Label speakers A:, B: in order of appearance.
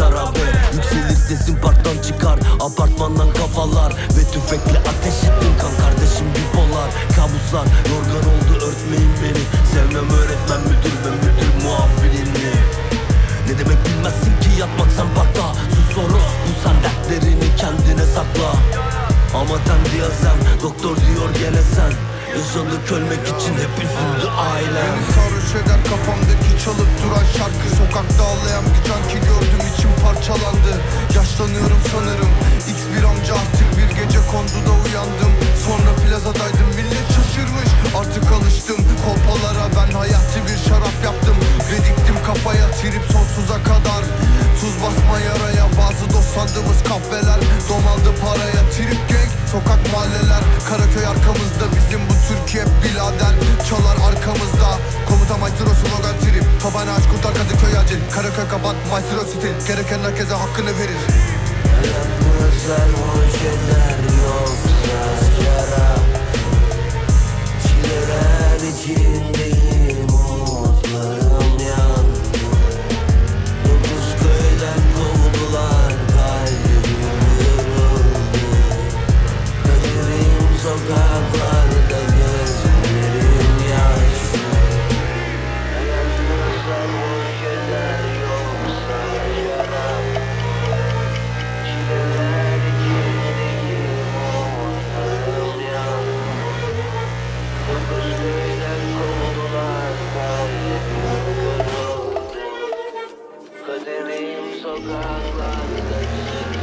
A: şarabe Yükselir sesin parktan çıkar Apartmandan kafalar. Ve tüfekle ateş ettim kan kardeşim bipolar. Kabuslar yorgan oldu örtmeyin beni. Sevmem öğretmen müdür ve müdür muhabirini Ne demek bilmezsin ki yatmak sen parkta Sus soros bu sen dertlerini kendine sakla. Ama ten diyazem doktor diyor gene sen. Yaşadık ölmek için hep üzüldü ailem.
B: Beni sarhoş eder kafamdaki çalıp duran şarkı Sokakta sanırım. X bir amca artık bir gece kondu da uyandım. Sonra plazadaydım millet şaşırmış. Artık alıştım kolpalara ben hayatı bir şarap yaptım. Ve diktim kafaya trip sonsuza kadar. Tuz basma yaraya bazı dost sandığımız kahveler. Domaldı paraya trip gang sokak mahalleler. Karaköy arkamızda bizim bu Türkiye birader. Çalar arkamızda. Komuta maestro slogan trip. Tabana aç kurtar Kadıköy acil. Karaköy kapat maestro stil. Gereken herkese hakkını verir
A: Özel hoş eder yoksa so good, good, good.